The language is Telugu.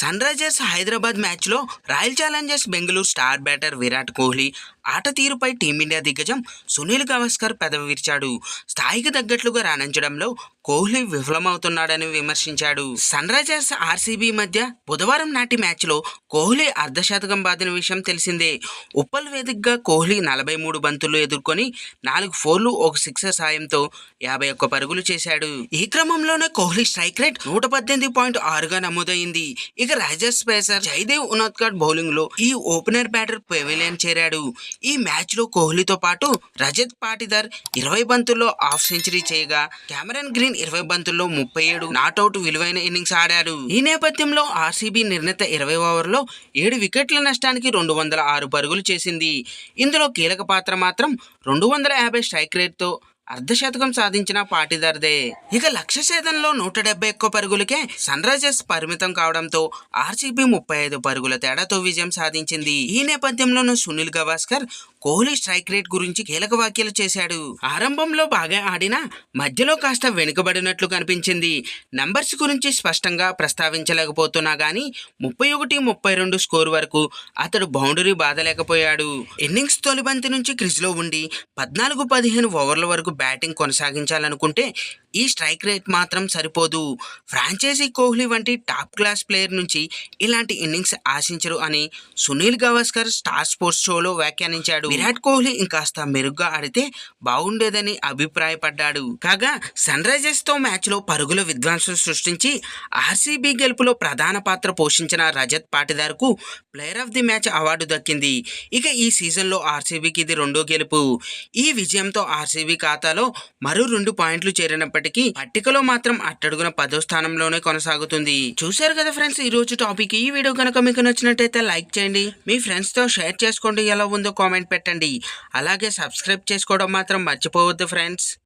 సన్ రైజర్స్ హైదరాబాద్ మ్యాచ్లో Royal Challengers Bengaluru star batter Virat Kohli ఆట తీరుపై టీమిండియా దిగ్గజం సునీల్ గవాస్కర్ పెదవి విరిచాడు. స్థాయికి తగ్గట్లుగా రాణించడంలో కోహ్లీ విఫలమవుతున్నాడని విమర్శించాడు. సన్ రైజర్స్ ఆర్సీబీ మధ్య బుధవారం నాటి మ్యాచ్లో కోహ్లీ అర్ధశతకం బాదిన విషయం తెలిసిందే. ఉప్పల్ వేదికగా కోహ్లీ నలభై మూడు బంతులు ఎదుర్కొని నాలుగు ఫోర్లు ఒక సిక్సర్ సాయంతో యాభై ఒక్క పరుగులు చేశాడు. ఈ క్రమంలోనే కోహ్లీ స్ట్రైక్ రేట్ నూట పద్దెనిమిది పాయింట్ ఆరుగా నమోదైంది. ఇక రైజర్స్ పేసర్ జైదేవ్ ఉనాద్కర్ బౌలింగ్లో ఈ ఓపెనర్ బ్యాటర్ పెవిలియన్ చేరాడు. ఈ మ్యాచ్లో కోహ్లీతో పాటు రజత్ పాటిదర్ ఇరవై బంతుల్లో హాఫ్ సెంచరీ చేయగా కెమెరన్ గ్రీన్ ఇరవై బంతుల్లో ముప్పై ఏడు నాట్అవుట్ విలువైన ఇన్నింగ్స్ ఆడాడు ఈ నేపథ్యంలో ఆర్సీబీ నిర్ణీత ఇరవై ఓవర్లో ఏడు వికెట్ల నష్టానికి రెండు వందల ఆరు పరుగులు చేసింది. ఇందులో కీలక పాత్ర మాత్రం రెండు వందల యాభై స్ట్రైక్ రేట్తో అర్ధశతకం సాధించిన పాటిదార్దే. ఇక లక్ష ఛేదంలో నూట డెబ్బై ఒక్క పరుగులకే సన్ రైజర్స్ పరిమితం కావడంతో ఆర్సీబీ ముప్పై ఐదు పరుగుల తేడాతో విజయం సాధించింది. ఈ నేపథ్యంలోనూ సునీల్ గవాస్కర్ కోహ్లీ స్ట్రైక్ రేట్ గురించి కీలక వ్యాఖ్యలు చేశాడు. ఆరంభంలో బాగా ఆడినా మధ్యలో కాస్త వెనుకబడినట్లు కనిపించింది. నంబర్స్ గురించి స్పష్టంగా ప్రస్తావించలేకపోతున్నా గానీ ముప్పై ఒకటి ముప్పై రెండు స్కోర్ వరకు అతడు బౌండరీ బాధలేకపోయాడు. ఇన్నింగ్స్ తొలి బంతి నుంచి క్రిజ్లో ఉండి పద్నాలుగు పదిహేను ఓవర్ల వరకు బ్యాటింగ్ కొనసాగించాలనుకుంటే ఈ స్ట్రైక్ రేట్ మాత్రం సరిపోదు. ఫ్రాంచైజీ కోహ్లీ వంటి టాప్ క్లాస్ ప్లేయర్ నుంచి ఇలాంటి ఇన్నింగ్స్ ఆశించరు అని సునీల్ గవాస్కర్ స్టార్ స్పోర్ట్స్ షోలో వ్యాఖ్యానించాడు. విరాట్ కోహ్లీ ఇంకాస్త మెరుగ్గా ఆడితే బాగుండేదని అభిప్రాయపడ్డాడు. కాగా సన్ రైజర్స్తో మ్యాచ్లో పరుగుల విధ్వంసం సృష్టించి ఆర్సీబీ గెలుపులో ప్రధాన పాత్ర పోషించిన Rajat పాటిదార్కు player of the match award దక్కింది. ఇక ఈ సీజన్లో ఆర్సీబీకి ఇది రెండో గెలుపు. ఈ విజయంతో ఆర్సీబీ ఖాతాలో మరో రెండు పాయింట్లు చేరినప్పటికీ పట్టికలో మాత్రం అట్టడుగున పదో స్థానంలోనే కొనసాగుతుంది. చూశారు కదా ఫ్రెండ్స్ ఈ రోజు టాపిక్. ఈ వీడియో కనుక మీకు నచ్చినట్టయితే లైక్ చేయండి. మీ ఫ్రెండ్స్తో షేర్ చేసుకోండి. ఎలా ఉందో కామెంట్ పెట్టండి. అలాగే సబ్స్క్రైబ్ చేసుకోవడం మాత్రం మర్చిపోవద్దు ఫ్రెండ్స్.